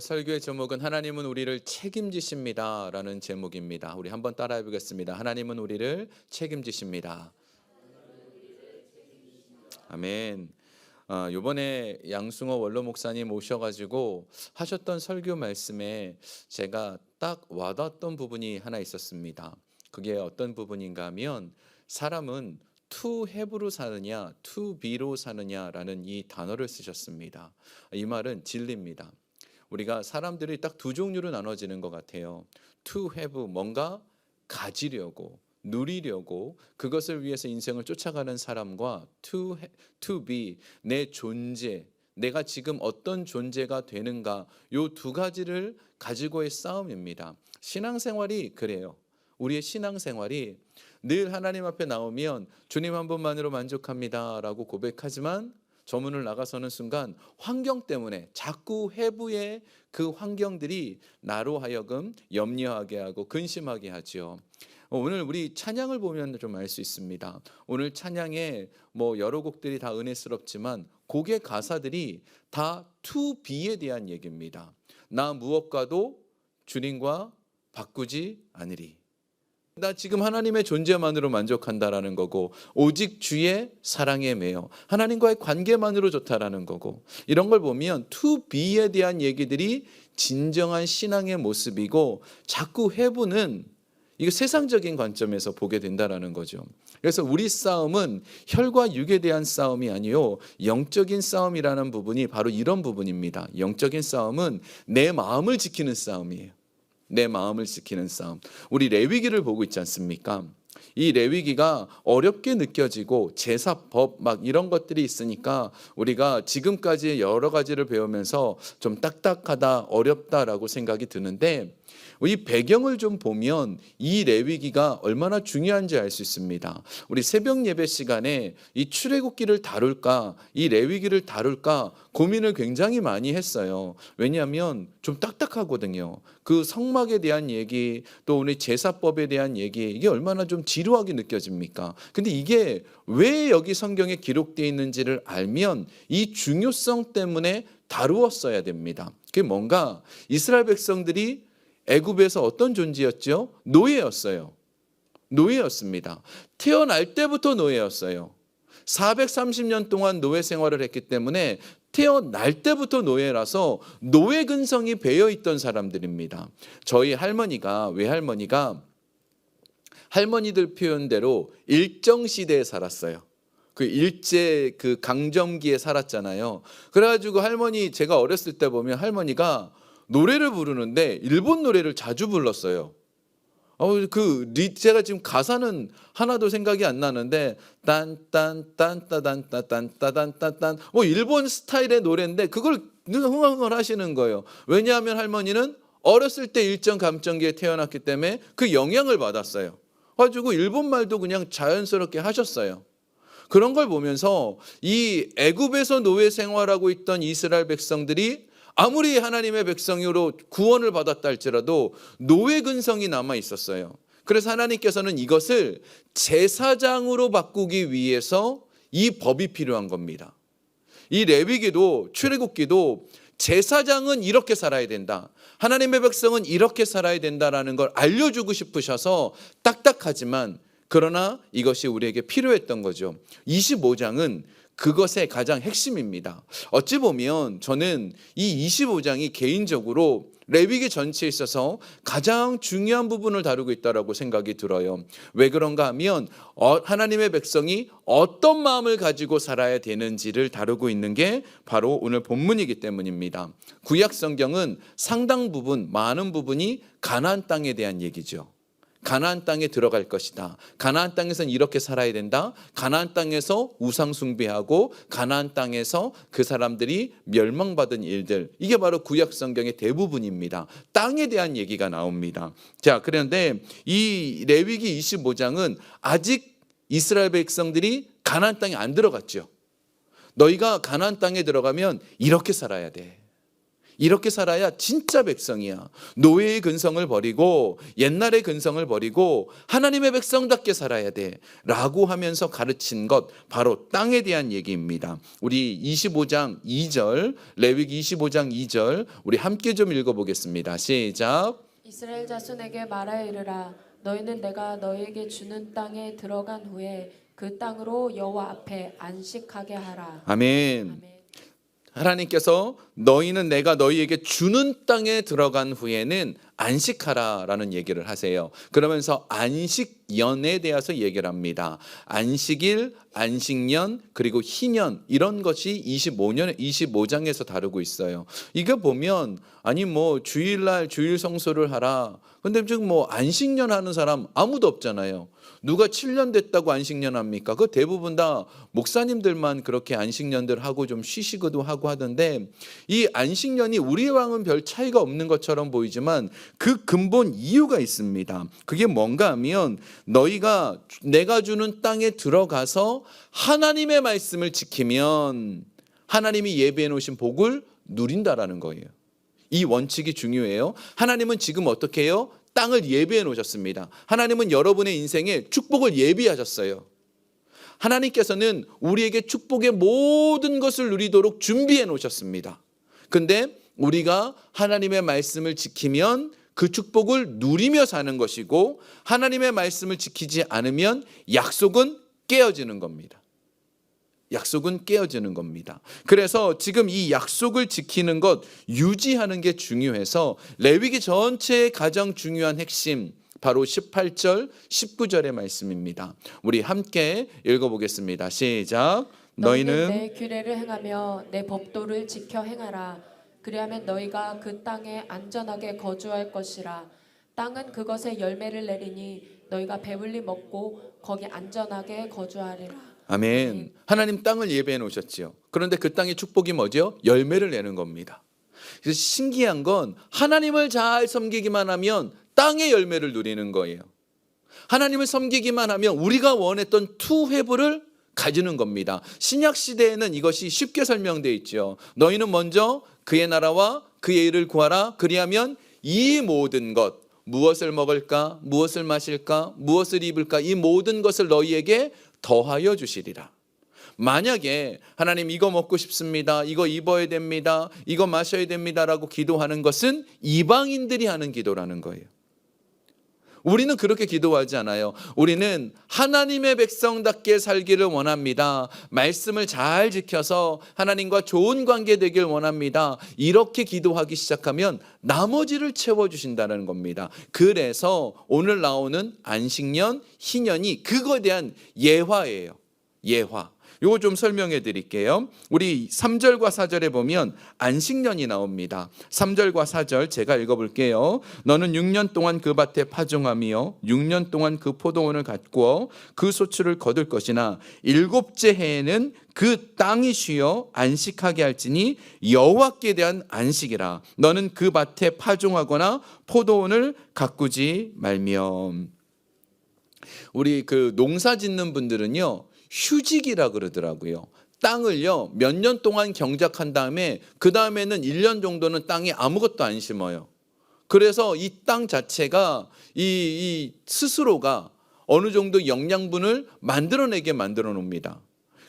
설교의 제목은 하나님은 우리를 책임지십니다라는 제목입니다. 우리 한번 따라해 보겠습니다. 하나님은 우리를 책임지십니다. 아멘. 어, 이번에 양승호 원로 목사님 오셔가지고 하셨던 설교 말씀에 제가 딱 와닿았던 부분이 하나 있었습니다. 그게 어떤 부분인가 하면 사람은 to have로 사느냐, to be로 사느냐라는 이 단어를 쓰셨습니다. 이 말은 진리입니다. 우리가 사람들이 딱 두 종류로 나눠지는 것 같아요. to have 뭔가 가지려고 누리려고 그것을 위해서 인생을 쫓아가는 사람과 to to be 내 존재 내가 지금 어떤 존재가 되는가 요 두 가지를 가지고의 싸움입니다. 신앙생활이 그래요. 우리의 신앙생활이 늘 하나님 앞에 나오면 주님 한 분만으로 만족합니다라고 고백하지만 저 문을 나가서는 순간 환경 때문에 자꾸 해부의 그 환경들이 나로 하여금 염려하게 하고 근심하게 하지요. 오늘 우리 찬양을 보면 좀 알 수 있습니다. 오늘 찬양에 뭐 여러 곡들이 다 은혜스럽지만 곡의 가사들이 다 to be에 대한 얘기입니다. 나 무엇과도 주님과 바꾸지 않으리. 나 지금 하나님의 존재만으로 만족한다라는 거고 오직 주의 사랑에 매여 하나님과의 관계만으로 좋다라는 거고 이런 걸 보면 to be에 대한 얘기들이 진정한 신앙의 모습이고 자꾸 해부는 이거 세상적인 관점에서 보게 된다라는 거죠. 그래서 우리 싸움은 혈과 육에 대한 싸움이 아니요 영적인 싸움이라는 부분이 바로 이런 부분입니다. 영적인 싸움은 내 마음을 지키는 싸움이에요. 내 마음을 지키는 싸움. 우리 레위기를 보고 있지 않습니까? 이 레위기가 어렵게 느껴지고 제사법 막 이런 것들이 있으니까 우리가 지금까지 여러 가지를 배우면서 좀 딱딱하다 어렵다라고 생각이 드는데 이 배경을 좀 보면 이 레위기가 얼마나 중요한지 알 수 있습니다. 우리 새벽 예배 시간에 이 출애굽기를 다룰까, 이 레위기를 다룰까 고민을 굉장히 많이 했어요. 왜냐하면 좀 딱딱하거든요. 그 성막에 대한 얘기, 또 우리 제사법에 대한 얘기 이게 얼마나 좀 지루하게 느껴집니까? 근데 이게 왜 여기 성경에 기록되어 있는지를 알면 이 중요성 때문에 다루었어야 됩니다. 그게 뭔가 이스라엘 백성들이 애굽에서 어떤 존재였죠? 노예였어요. 노예였습니다. 태어날 때부터 노예였어요. 430년 동안 노예 생활을 했기 때문에 태어날 때부터 노예라서 노예 근성이 배어 있던 사람들입니다. 저희 할머니가 외할머니가 할머니들 표현대로 일정 시대에 살았어요. 그 일제 그 강점기에 살았잖아요. 그래가지고 할머니 제가 어렸을 때 보면 할머니가 노래를 부르는데 일본 노래를 자주 불렀어요. 어, 그 리, 제가 지금 가사는 하나도 생각이 안 나는데 딴딴딴따단따단따단따단 뭐 일본 스타일의 노래인데 그걸 흥얼흥얼 하시는 거예요. 왜냐하면 할머니는 어렸을 때 일정 감정기에 태어났기 때문에 그 영향을 받았어요. 가지고 일본 말도 그냥 자연스럽게 하셨어요. 그런 걸 보면서 이 애굽에서 노예 생활하고 있던 이스라엘 백성들이 아무리 하나님의 백성으로 구원을 받았다 할지라도 노예 근성이 남아 있었어요. 그래서 하나님께서는 이것을 제사장으로 바꾸기 위해서 이 법이 필요한 겁니다. 이 레위기도 출애굽기도 제사장은 이렇게 살아야 된다. 하나님의 백성은 이렇게 살아야 된다라는 걸 알려주고 싶으셔서 딱딱하지만 그러나 이것이 우리에게 필요했던 거죠. 25장은 그것의 가장 핵심입니다. 어찌 보면 저는 이 25장이 개인적으로 레위기 전체에 있어서 가장 중요한 부분을 다루고 있다라고 생각이 들어요. 왜 그런가 하면 어, 하나님의 백성이 어떤 마음을 가지고 살아야 되는지를 다루고 있는 게 바로 오늘 본문이기 때문입니다. 구약 성경은 상당 부분 많은 부분이 가나안 땅에 대한 얘기죠. 가나안 땅에 들어갈 것이다. 가나안 땅에서는 이렇게 살아야 된다. 가나안 땅에서 우상 숭배하고 가나안 땅에서 그 사람들이 멸망받은 일들. 이게 바로 구약 성경의 대부분입니다. 땅에 대한 얘기가 나옵니다. 자, 그런데 이 레위기 25장은 아직 이스라엘 백성들이 가나안 땅에 안 들어갔죠. 너희가 가나안 땅에 들어가면 이렇게 살아야 돼. 이렇게 살아야 진짜 백성이야. 노예의 근성을 버리고 옛날의 근성을 버리고 하나님의 백성답게 살아야 돼. 라고 하면서 가르친 것 바로 땅에 대한 얘기입니다. 우리 25장 2절, 레위기 25장 2절 우리 함께 좀 읽어 보겠습니다. 시작. 이스라엘 자손에게 말하여 이르라 너희는 내가 너희에게 주는 땅에 들어간 후에 그 땅으로 여호와 앞에 안식하게 하라. 아멘. 아멘. 하나님께서 너희는 내가 너희에게 주는 땅에 들어간 후에는 안식하라라는 얘기를 하세요. 그러면서 안식년에 대해서 얘기를 합니다. 안식일, 안식년, 그리고 희년 이런 것이 25년 25장에서 다루고 있어요. 이거 보면 아니 뭐 주일날 주일 성소를 하라. 근데 지금 뭐 안식년 하는 사람 아무도 없잖아요. 누가 7년 됐다고 안식년 합니까? 그 대부분 다 목사님들만 그렇게 안식년들 하고 좀 쉬시기도 하고 하던데 이 안식년이 우리 왕은 별 차이가 없는 것처럼 보이지만 그 근본 이유가 있습니다. 그게 뭔가 하면 너희가 내가 주는 땅에 들어가서 하나님의 말씀을 지키면 하나님이 예비해 놓으신 복을 누린다라는 거예요. 이 원칙이 중요해요. 하나님은 지금 어떻게 해요? 땅을 예비해 놓으셨습니다. 하나님은 여러분의 인생에 축복을 예비하셨어요. 하나님께서는 우리에게 축복의 모든 것을 누리도록 준비해 놓으셨습니다. 근데 우리가 하나님의 말씀을 지키면 그 축복을 누리며 사는 것이고 하나님의 말씀을 지키지 않으면 약속은 깨어지는 겁니다. 약속은 깨어지는 겁니다. 그래서 지금 이 약속을 지키는 것, 유지하는 게 중요해서 레위기 전체의 가장 중요한 핵심, 바로 18절, 19절의 말씀입니다. 우리 함께 읽어보겠습니다. 시작. 너희는 내 규례를 행하며 내 법도를 지켜 행하라. 그리하면 너희가 그 땅에 안전하게 거주할 것이라. 땅은 그것의 열매를 내리니 너희가 배불리 먹고 거기 안전하게 거주하리라. 아멘. 하나님 땅을 예배해 놓으셨지요. 그런데 그 땅의 축복이 뭐죠? 열매를 내는 겁니다. 그래서 신기한 건 하나님을 잘 섬기기만 하면 땅의 열매를 누리는 거예요. 하나님을 섬기기만 하면 우리가 원했던 투 회부를 가지는 겁니다. 신약 시대에는 이것이 쉽게 설명되어 있죠. 너희는 먼저 그의 나라와 그의 일을 구하라. 그리하면 이 모든 것 무엇을 먹을까? 무엇을 마실까? 무엇을 입을까? 이 모든 것을 너희에게 더하여 주시리라. 만약에 하나님 이거 먹고 싶습니다. 이거 입어야 됩니다. 이거 마셔야 됩니다라고 기도하는 것은 이방인들이 하는 기도라는 거예요. 우리는 그렇게 기도하지 않아요. 우리는 하나님의 백성답게 살기를 원합니다. 말씀을 잘 지켜서 하나님과 좋은 관계 되길 원합니다. 이렇게 기도하기 시작하면 나머지를 채워주신다는 겁니다. 그래서 오늘 나오는 안식년, 희년이 그거에 대한 예화예요. 예화. 요거 좀 설명해 드릴게요. 우리 3절과 4절에 보면 안식년이 나옵니다. 3절과 4절 제가 읽어 볼게요. 너는 6년 동안 그 밭에 파종하며 6년 동안 그 포도원을 가꾸어 그 소출을 거둘 것이나 일곱째 해에는 그 땅이 쉬어 안식하게 할지니 여호와께 대한 안식이라. 너는 그 밭에 파종하거나 포도원을 가꾸지 말며. 우리 그 농사 짓는 분들은요. 휴직이라 그러더라고요. 땅을요, 몇 년 동안 경작한 다음에 그 다음에는 1년 정도는 땅에 아무것도 안 심어요. 그래서 이 땅 자체가 이, 이 스스로가 어느 정도 영양분을 만들어내게 만들어 놓습니다.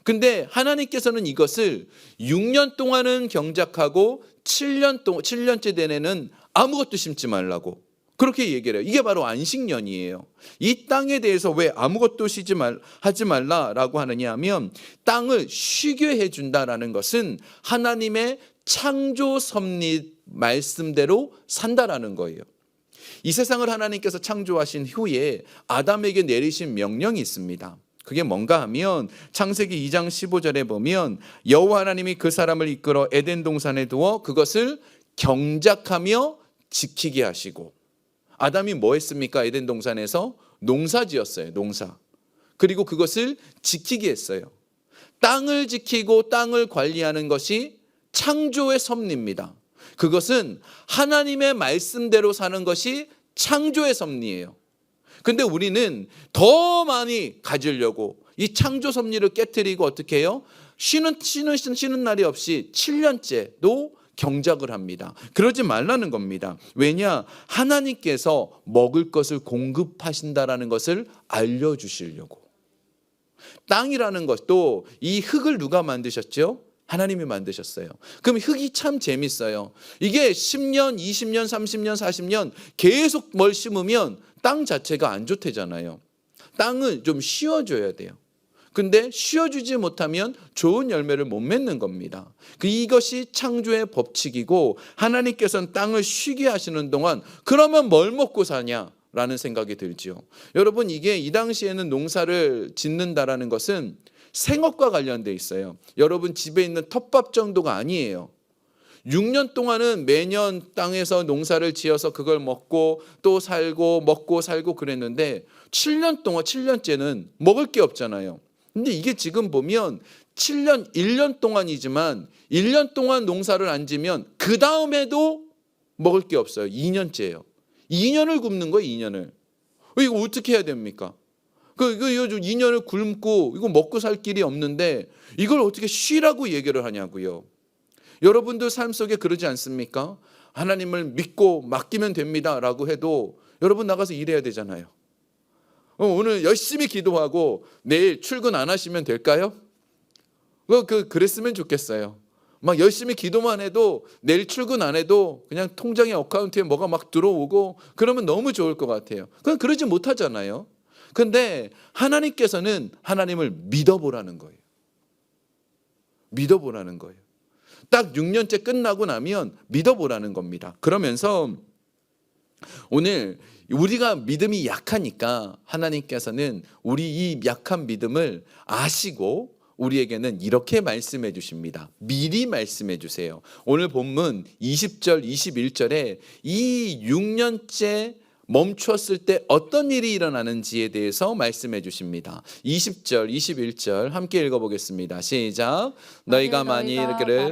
근데 하나님께서는 이것을 6년 동안은 경작하고 7년 동 7년째 되내는 아무것도 심지 말라고 그렇게 얘기를 해요. 이게 바로 안식년이에요. 이 땅에 대해서 왜 아무것도 쉬지 말 하지 말라라고 하느냐 하면 땅을 쉬게 해 준다라는 것은 하나님의 창조 섭리 말씀대로 산다라는 거예요. 이 세상을 하나님께서 창조하신 후에 아담에게 내리신 명령이 있습니다. 그게 뭔가 하면 창세기 2장 15절에 보면 여호와 하나님이 그 사람을 이끌어 에덴 동산에 두어 그것을 경작하며 지키게 하시고 아담이 뭐 했습니까? 에덴 동산에서 농사 지었어요. 농사. 그리고 그것을 지키게 했어요. 땅을 지키고 땅을 관리하는 것이 창조의 섭리입니다. 그것은 하나님의 말씀대로 사는 것이 창조의 섭리예요. 근데 우리는 더 많이 가지려고 이 창조 섭리를 깨뜨리고 어떻게 해요? 쉬는 쉬는 쉬는 날이 없이 7년째도 경작을 합니다. 그러지 말라는 겁니다. 왜냐? 하나님께서 먹을 것을 공급하신다라는 것을 알려 주시려고. 땅이라는 것도 이 흙을 누가 만드셨죠? 하나님이 만드셨어요. 그럼 흙이 참 재밌어요. 이게 10년, 20년, 30년, 40년 계속 뭘 심으면 땅 자체가 안 좋대잖아요. 땅을 좀 쉬어줘야 돼요. 근데 쉬어주지 못하면 좋은 열매를 못 맺는 겁니다. 그 이것이 창조의 법칙이고 하나님께서는 땅을 쉬게 하시는 동안 그러면 뭘 먹고 사냐? 라는 생각이 들지요. 여러분 이게 이 당시에는 농사를 짓는다라는 것은 생업과 관련돼 있어요. 여러분 집에 있는 텃밥 정도가 아니에요. 6년 동안은 매년 땅에서 농사를 지어서 그걸 먹고 또 살고 먹고 살고 그랬는데 7년 동안 7년째는 먹을 게 없잖아요. 근데 이게 지금 보면 7년 1년 동안이지만 1년 동안 농사를 안 지면 그 다음에도 먹을 게 없어요. 2년째예요. 2년을 굶는 거예요, 2년을. 이거 어떻게 해야 됩니까? 그 이거 이거 2년을 굶고 이거 먹고 살 길이 없는데 이걸 어떻게 쉬라고 얘기를 하냐고요. 여러분들 삶 속에 그러지 않습니까? 하나님을 믿고 맡기면 됩니다 라고 해도 여러분 나가서 일해야 되잖아요. 어, 오늘 열심히 기도하고 내일 출근 안 하시면 될까요? 그, 그 그랬으면 좋겠어요. 막 열심히 기도만 해도 내일 출근 안 해도 그냥 통장에 어카운트에 뭐가 막 들어오고 그러면 너무 좋을 것 같아요. 그건 그러지 못하잖아요. 근데 하나님께서는 하나님을 믿어보라는 거예요. 믿어보라는 거예요. 딱 6년째 끝나고 나면 믿어보라는 겁니다. 그러면서 오늘 우리가 믿음이 약하니까 하나님께서는 우리 이 약한 믿음을 아시고 우리에게는 이렇게 말씀해 주십니다. 미리 말씀해 주세요. 오늘 본문 20절, 21절에 이 6년째 멈추었을 때 어떤 일이 일어나는지에 대해서 말씀해 주십니다. 20절, 21절 함께 읽어 보겠습니다. 시작. 너희가 만일 그를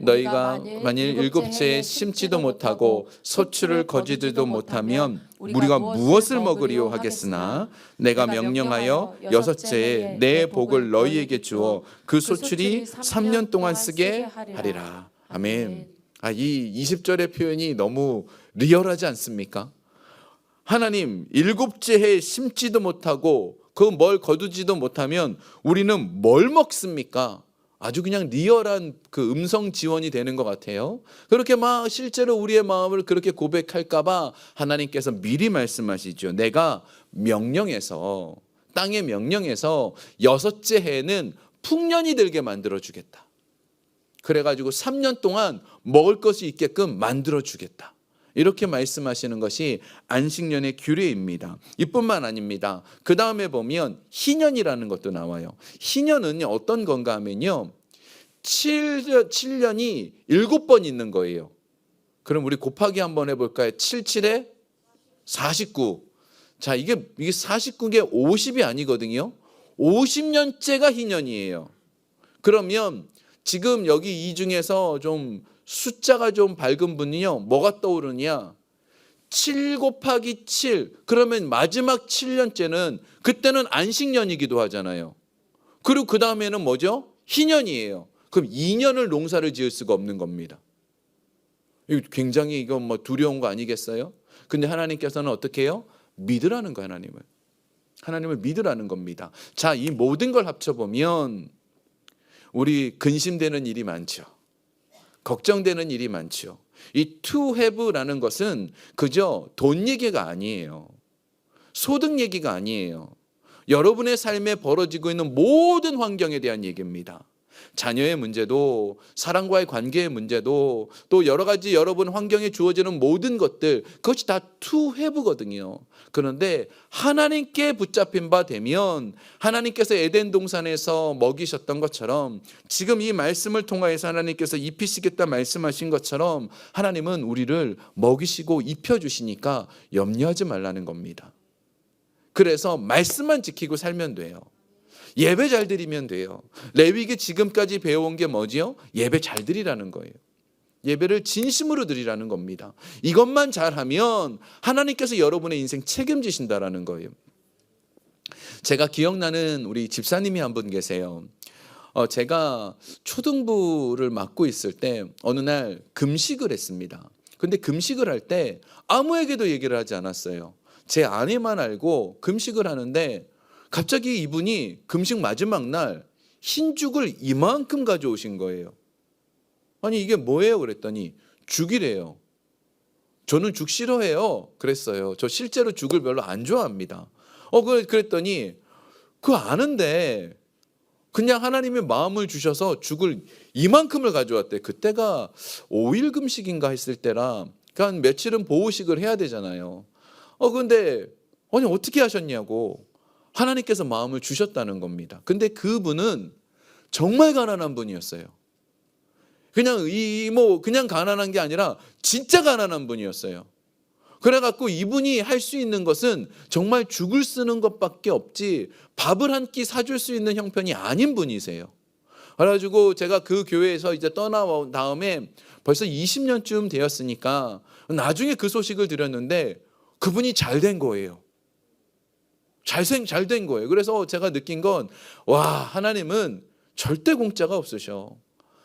너희가 만일 일곱째에 심지도 못하고 소출을 거지지도 못하면 우리가 무엇을 먹으리요 하겠으나 내가 명령하여 여섯째에 내 복을 너희에게 주어 그 소출이 3년 동안 쓰게 하리라. 아멘. 아, 이 20절의 표현이 너무 리얼하지 않습니까? 하나님 일곱째 해에 심지도 못하고 그 뭘 거두지도 못하면 우리는 뭘 먹습니까? 아주 그냥 리얼한 그 음성 지원이 되는 것 같아요. 그렇게 막 실제로 우리의 마음을 그렇게 고백할까봐 하나님께서 미리 말씀하시죠. 내가 명령해서 땅의 명령해서 여섯째 해에는 풍년이 들게 만들어 주겠다. 그래가지고 3년 동안 먹을 것이 있게끔 만들어 주겠다. 이렇게 말씀하시는 것이 안식년의 규례입니다. 이뿐만 아닙니다. 그 다음에 보면 희년이라는 것도 나와요. 희년은 어떤 건가 하면요. 7년, 7년이 7번 있는 거예요. 그럼 우리 곱하기 한번 해볼까요? 7, 7에 49. 자, 이게, 이게 49게 50이 아니거든요. 50년째가 희년이에요. 그러면 지금 여기 이 중에서 좀 숫자가 좀 밝은 분이요. 뭐가 떠오르냐? 7 곱하기 7. 그러면 마지막 7년째는 그때는 안식년이기도 하잖아요. 그리고 그 다음에는 뭐죠? 희년이에요. 그럼 2년을 농사를 지을 수가 없는 겁니다. 굉장히 이거 뭐 두려운 거 아니겠어요? 근데 하나님께서는 어떻게 해요? 믿으라는 거 하나님을. 하나님을 믿으라는 겁니다. 자, 이 모든 걸 합쳐보면 우리 근심되는 일이 많죠. 걱정되는 일이 많죠. 이 to have라는 것은 그저 돈 얘기가 아니에요. 소득 얘기가 아니에요. 여러분의 삶에 벌어지고 있는 모든 환경에 대한 얘기입니다. 자녀의 문제도 사랑과의 관계의 문제도 또 여러 가지 여러분 환경에 주어지는 모든 것들 그것이 다 have거든요. 그런데 하나님께 붙잡힌 바 되면 하나님께서 에덴 동산에서 먹이셨던 것처럼 지금 이 말씀을 통하여서 하나님께서 입히시겠다 말씀하신 것처럼 하나님은 우리를 먹이시고 입혀 주시니까 염려하지 말라는 겁니다. 그래서 말씀만 지키고 살면 돼요. 예배 잘 드리면 돼요. 레위기 지금까지 배워온 게 뭐지요? 예배 잘 드리라는 거예요. 예배를 진심으로 드리라는 겁니다. 이것만 잘하면 하나님께서 여러분의 인생 책임지신다라는 거예요. 제가 기억나는 우리 집사님이 한 분 계세요. 어, 제가 초등부를 맡고 있을 때 어느 날 금식을 했습니다. 근데 금식을 할 때 아무에게도 얘기를 하지 않았어요. 제 아내만 알고 금식을 하는데 갑자기 이분이 금식 마지막 날 흰죽을 이만큼 가져오신 거예요. 아니 이게 뭐예요? 그랬더니 죽이래요. 저는 죽 싫어해요. 그랬어요. 저 실제로 죽을 별로 안 좋아합니다. 어 그- 그랬더니 그 아는데 그냥 하나님의 마음을 주셔서 죽을 이만큼을 가져왔대. 그때가 5일 금식인가 했을 때라 그한 며칠은 보호식을 해야 되잖아요. 어 근데 아니 어떻게 하셨냐고 하나님께서 마음을 주셨다는 겁니다. 근데 그분은 정말 가난한 분이었어요. 그냥 이 뭐 그냥 가난한 게 아니라 진짜 가난한 분이었어요. 그래갖고 이분이 할 수 있는 것은 정말 죽을 쓰는 것밖에 없지 밥을 한 끼 사줄 수 있는 형편이 아닌 분이세요. 그래가지고 제가 그 교회에서 이제 떠나온 다음에 벌써 20년쯤 되었으니까 나중에 그 소식을 들었는데 그분이 잘 된 거예요. 잘생 잘된 거예요. 그래서 제가 느낀 건 와 하나님은 절대 공짜가 없으셔.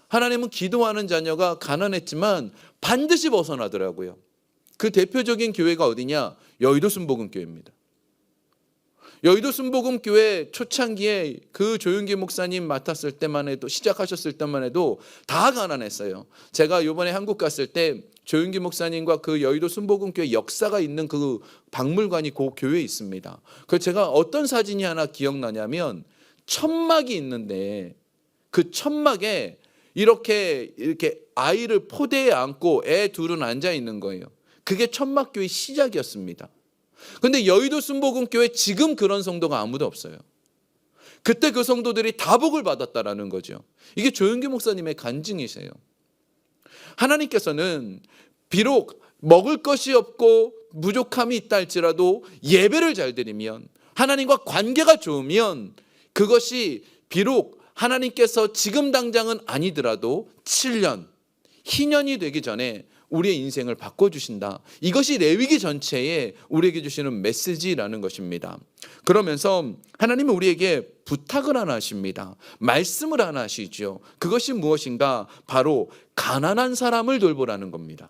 하나님은 기도하는 자녀가 가난했지만 반드시 벗어나더라고요. 그 대표적인 교회가 어디냐? 여의도 순복음교회입니다. 여의도 순복음교회 초창기에 그 조윤기 목사님 맡았을 때만 해도 시작하셨을 때만 해도 다 가난했어요. 제가 이번에 한국 갔을 때 조윤기 목사님과 그 여의도 순복음교회 역사가 있는 그 박물관이 그 교회에 있습니다. 그 제가 어떤 사진이 하나 기억나냐면 천막이 있는데 그 천막에 이렇게 이렇게 아이를 포대에 안고 애 둘은 앉아 있는 거예요. 그게 천막교회 시작이었습니다. 근데 여의도 순복음교회 지금 그런 성도가 아무도 없어요. 그때 그 성도들이 다 복을 받았다라는 거죠. 이게 조영기 목사님의 간증이세요. 하나님께서는 비록 먹을 것이 없고 부족함이 있다 할지라도 예배를 잘 드리면 하나님과 관계가 좋으면 그것이 비록 하나님께서 지금 당장은 아니더라도 7년, 희년이 되기 전에 우리의 인생을 바꿔주신다. 이것이 레위기 전체에 우리에게 주시는 메시지라는 것입니다. 그러면서 하나님은 우리에게 부탁을 하나 하십니다. 말씀을 하나 하시죠. 그것이 무엇인가? 바로 가난한 사람을 돌보라는 겁니다.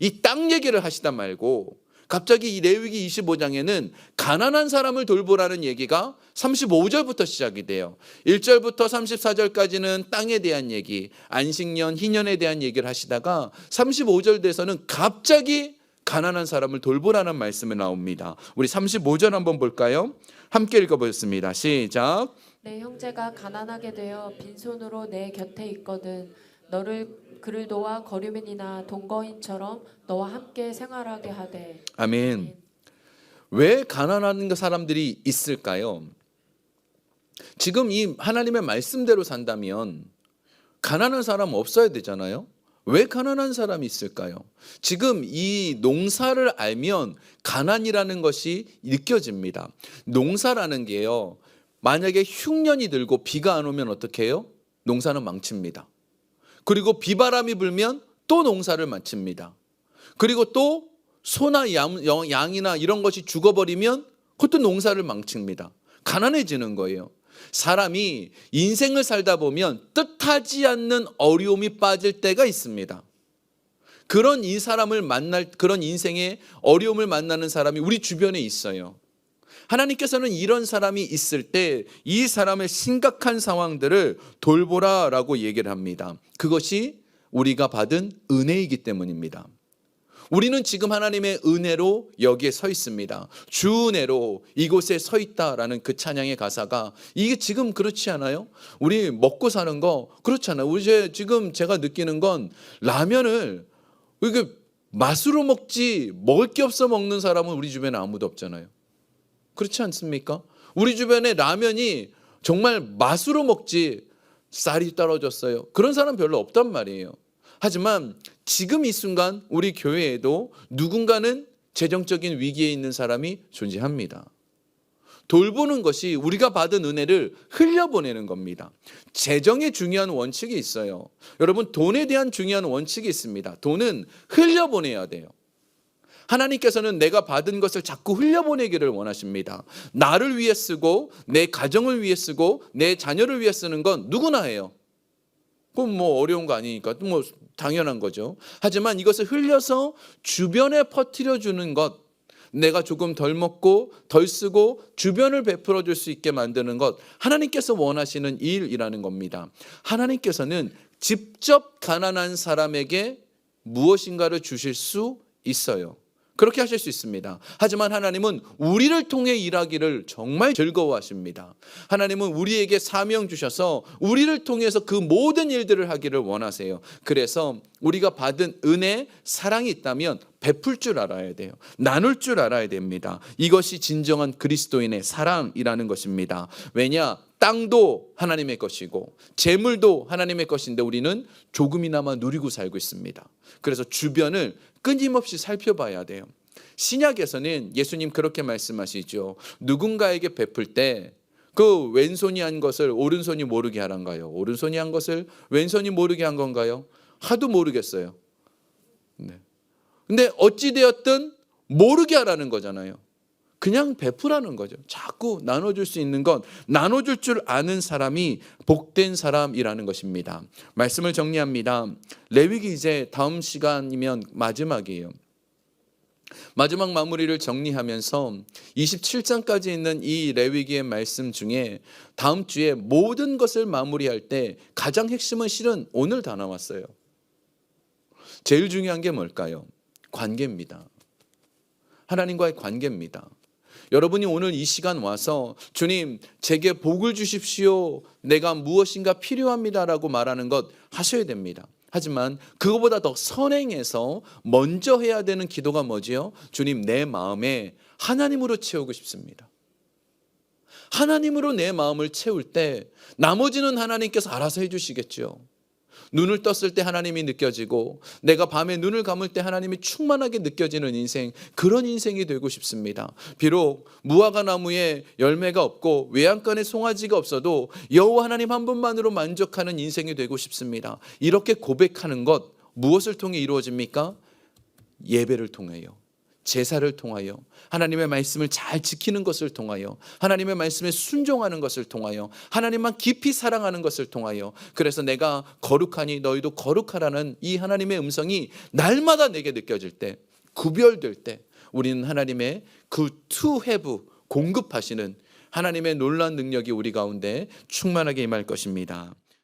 이 땅 얘기를 하시다 말고 갑자기 이 레위기 25장에는 가난한 사람을 돌보라는 얘기가 35절부터 시작이 돼요. 1절부터 34절까지는 땅에 대한 얘기, 안식년, 희년에 대한 얘기를 하시다가 35절 돼서는 갑자기 가난한 사람을 돌보라는 말씀이 나옵니다. 우리 35절 한번 볼까요? 함께 읽어보겠습니다. 시작. 내 형제가 가난하게 되어 빈손으로 내 곁에 있거든 너를 그를 도와 거류민이나 동거인처럼 너와 함께 생활하게 하되 아멘. 왜 가난한 사람들이 있을까요? 지금 이 하나님의 말씀대로 산다면 가난한 사람 없어야 되잖아요. 왜 가난한 사람이 있을까요? 지금 이 농사를 알면 가난이라는 것이 느껴집니다. 농사라는 게요. 만약에 흉년이 들고 비가 안 오면 어떻게 해요? 농사는 망칩니다. 그리고 비바람이 불면 또 농사를 마칩니다. 그리고 또 소나 양, 양- 양이나 이런 것이 죽어버리면 그것도 농사를 망칩니다. 가난해지는 거예요. 사람이 인생을 살다 보면 뜻하지 않는 어려움이 빠질 때가 있습니다. 그런 이 사람을 만날 그런 인생의 어려움을 만나는 사람이 우리 주변에 있어요. 하나님께서는 이런 사람이 있을 때 이 사람의 심각한 상황들을 돌보라라고 얘기를 합니다. 그것이 우리가 받은 은혜이기 때문입니다. 우리는 지금 하나님의 은혜로 여기에 서 있습니다. 주 은혜로 이곳에 서 있다라는 그 찬양의 가사가 이게 지금 그렇지 않아요? 우리 먹고 사는 거 그렇잖아요. 우리 제- 지금 제가 느끼는 건 라면을 이게 맛으로 먹지 먹을 게 없어 먹는 사람은 우리 주변에 아무도 없잖아요. 그렇지 않습니까? 우리 주변에 라면이 정말 맛으로 먹지 쌀이 떨어졌어요. 그런 사람 별로 없단 말이에요. 하지만 지금 이 순간 우리 교회에도 누군가는 재정적인 위기에 있는 사람이 존재합니다. 돌보는 것이 우리가 받은 은혜를 흘려보내는 겁니다. 재정에 중요한 원칙이 있어요. 여러분, 돈에 대한 중요한 원칙이 있습니다. 돈은 흘려보내야 돼요. 하나님께서는 내가 받은 것을 자꾸 흘려보내기를 원하십니다. 나를 위해 쓰고 내 가정을 위해 쓰고 내 자녀를 위해 쓰는 건 누구나 해요. 그건 뭐 어려운 거 아니니까 뭐 당연한 거죠. 하지만 이것을 흘려서 주변에 퍼뜨려 주는 것 내가 조금 덜 먹고 덜 쓰고 주변을 베풀어 줄 수 있게 만드는 것 하나님께서 원하시는 일이라는 겁니다. 하나님께서는 직접 가난한 사람에게 무엇인가를 주실 수 있어요. 그렇게 하실 수 있습니다. 하지만 하나님은 우리를 통해 일하기를 정말 즐거워하십니다. 하나님은 우리에게 사명 주셔서 우리를 통해서 그 모든 일들을 하기를 원하세요. 그래서 우리가 받은 은혜, 사랑이 있다면 베풀 줄 알아야 돼요. 나눌 줄 알아야 됩니다. 이것이 진정한 그리스도인의 사랑이라는 것입니다. 왜냐? 땅도 하나님의 것이고 재물도 하나님의 것인데 우리는 조금이나마 누리고 살고 있습니다. 그래서 주변을 끊임없이 살펴봐야 돼요. 신약에서는 예수님 그렇게 말씀하시죠. 누군가에게 베풀 때 그 왼손이 한 것을 오른손이 모르게 하란가요? 오른손이 한 것을 왼손이 모르게 한 건가요? 하도 모르겠어요. 네. 근데 어찌 되었든 모르게 하라는 거잖아요. 그냥 베푸라는 거죠. 자꾸 나눠줄 수 있는 건 나눠줄 줄 아는 사람이 복된 사람이라는 것입니다. 말씀을 정리합니다. 레위기 이제 다음 시간이면 마지막이에요. 마지막 마무리를 정리하면서 27장까지 있는 이 레위기의 말씀 중에 다음 주에 모든 것을 마무리할 때 가장 핵심은 실은 오늘 다 나왔어요. 제일 중요한 게 뭘까요? 관계입니다. 하나님과의 관계입니다. 여러분이 오늘 이 시간 와서 주님 제게 복을 주십시오. 내가 무엇인가 필요합니다라고 말하는 것 하셔야 됩니다. 하지만 그거보다 더 선행해서 먼저 해야 되는 기도가 뭐지요? 주님 내 마음에 하나님으로 채우고 싶습니다. 하나님으로 내 마음을 채울 때 나머지는 하나님께서 알아서 해주시겠죠. 눈을 떴을 때 하나님이 느껴지고 내가 밤에 눈을 감을 때 하나님이 충만하게 느껴지는 인생 그런 인생이 되고 싶습니다. 비록 무화과 나무에 열매가 없고 외양간에 송아지가 없어도 여호와 하나님 한 분만으로 만족하는 인생이 되고 싶습니다. 이렇게 고백하는 것 무엇을 통해 이루어집니까? 예배를 통해요. 제사를 통하여 하나님의 말씀을 잘 지키는 것을 통하여 하나님의 말씀에 순종하는 것을 통하여 하나님만 깊이 사랑하는 것을 통하여 그래서 내가 거룩하니 너희도 거룩하라는 이 하나님의 음성이 날마다 내게 느껴질 때 구별될 때 우리는 하나님의 그 투해부 공급하시는 하나님의 놀란 능력이 우리 가운데 충만하게 임할 것입니다.